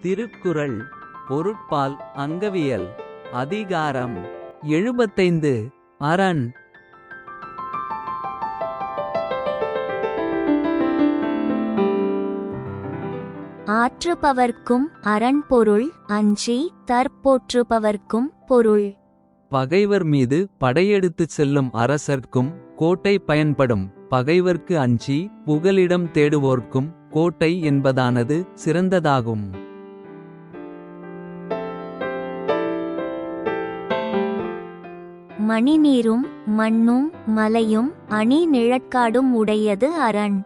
திருக்குறள் பொருட்பால் அங்கவியல் அதிகாரம். எழுபத்தைந்து அரண். ஆற்றுபவர்க்கும் அரண்பொருள் அஞ்சி தற்போற்றுபவர்க்கும் பொருள். பகைவர் மீது படையெடுத்துச் செல்லும் அரசர்க்கும் கோட்டை பயன்படும் பகைவர்க்கு அஞ்சி புகலிடம் தேடுவோர்க்கும் கோட்டை என்பதானது சிறந்ததாகும். மணிநீரும் மண்ணும் மலையும் அணி நிழற்காடும் உடையது அரண்.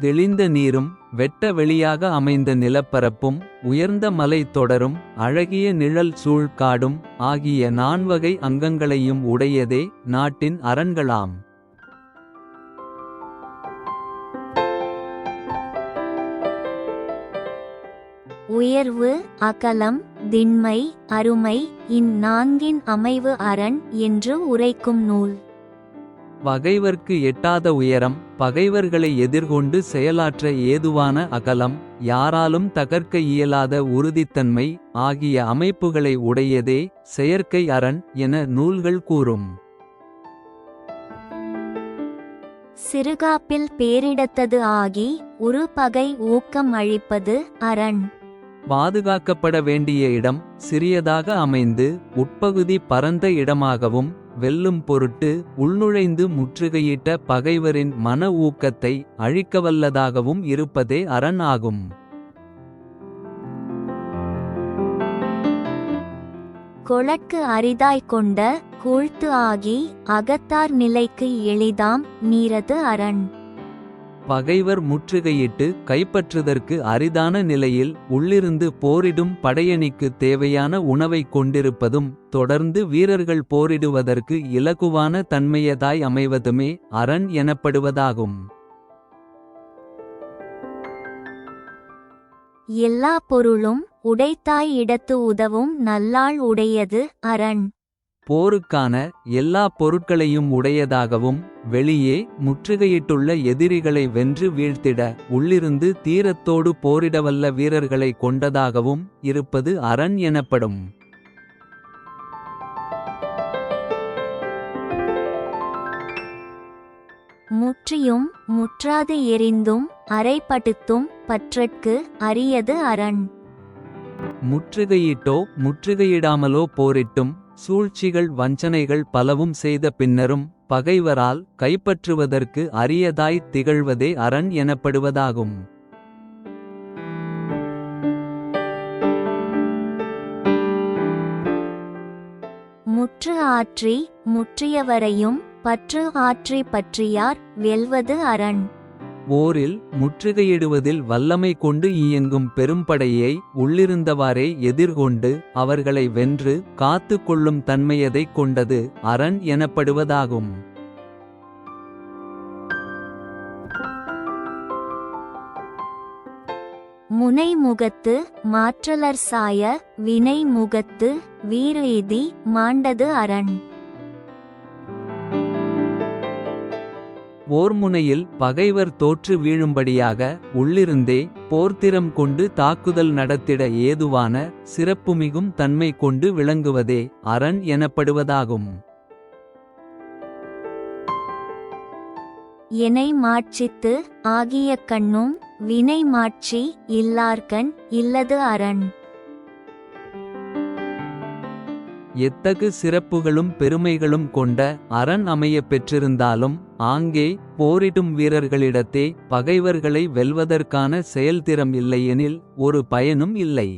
தெளிந்த நீரும் வெட்ட வெளியாக அமைந்த நிலப்பரப்பும் உயர்ந்த மலை தொடரும் அழகிய நிழல் சூழ்காடும் ஆகிய நான்வகை அங்கங்களையும் உடையதே நாட்டின் அரண்களாம் உயர்வு அகலம் திண்மை அருமை இந்நான்கின் அமைவு அரண் என்று உரைக்கும் நூல். பகைவர்க்கு எட்டாத உயரம் பகைவர்களை எதிர்கொண்டு செயலாற்ற ஏதுவான அகலம் யாராலும் தகர்க்க இயலாத உறுதித்தன்மை ஆகிய அமைப்புகளை உடையதே செயற்கை அரண் என நூல்கள் கூறும். சிறுகாப்பில் பேரிடத்தது ஆகி உரு பகை ஊக்கம் அழிப்பது அரண். பாதுகாக்கப்பட வேண்டிய இடம் சிறியதாக அமைந்து உட்பகுதி பரந்த இடமாகவும் வெல்லும் பொருட்டு உள்நுழைந்து முற்றுகையிட்ட பகைவரின் மன ஊக்கத்தை அழிக்கவல்லதாகவும் இருப்பதே அரண் ஆகும். கொளற்கு அரிதாய் கொண்ட கூழ்த்து ஆகி அகத்தார் நிலைக்கு எளிதாம் நீரது அரண். பகைவர் முற்றுகையிட்டு கைப்பற்றுதற்கு அரிதான நிலையில் உள்ளிருந்து போரிடும் படையணிக்கு தேவையான உணவைக் கொண்டிருப்பதும் தொடர்ந்து வீரர்கள் போரிடுவதற்கு இலகுவான தன்மையதாய் அமைவதுமே அரண் எனப்படுவதாகும். எல்லா பொருளும் உடைத்தாய் இடத்து உதவும் நல்லாள் உடையது அரண். போருக்கான எல்லா பொருட்களையும் உடையதாகவும் வெளியே முற்றுகையிட்டுள்ள எதிரிகளை வென்று வீழ்த்திட உள்ளிருந்து தீரத்தோடு போரிடவல்ல வீரர்களை கொண்டதாகவும் இருப்பது அரண் எனப்படும். முற்றியும் முற்றாது எரிந்தும் அரைப்படுத்தும் பற்றற்கு அரியது அரண். முற்றுகையிட்டோ முற்றுகையிடாமலோ போரிட்டும் சூழ்ச்சிகள் வஞ்சனைகள் பலவும் செய்த பின்னரும் பகைவரால் கைப்பற்றுவதற்கு அரியதாய் திகழ்வதே அரண் எனப்படுவதாகும். முற்று ஆற்றி முற்றியவரையும் பற்று ஆற்றி பற்றியார் வெல்வது அரண். போரில் முற்றுகையிடுவதில் வல்லமை கொண்டு இயங்கும் பெரும்படையை உள்ளிருந்தவாறே எதிர்கொண்டு அவர்களை வென்று காத்து கொள்ளும் தன்மையதைக் கொண்டது அரண் எனப்படுவதாகும். முனைமுகத்து மாற்றலர் சாய வினை முகத்து மாண்டது அரண். போர்முனையில் பகைவர் தோற்று வீழும்படியாக உள்ளிருந்தே போர்த்திறம் கொண்டு தாக்குதல் நடத்திட ஏதுவான சிறப்புமிகும் தன்மை கொண்டு விளங்குவதே அரண் எனப்படுவதாகும். எனை மாட்சித்து ஆகிய கண்ணும் வினை மாட்சி இல்லார்கண் இல்லது அரண். எத்தகு சிறப்புகளும் பெருமைகளும் கொண்ட அரண் அமையப் பெற்றிருந்தாலும் ஆங்கே போரிடும் வீரர்களிடத்தே பகைவர்களை வெல்வதற்கான செயல்திறம் இல்லையெனில் ஒரு பயனும் இல்லை.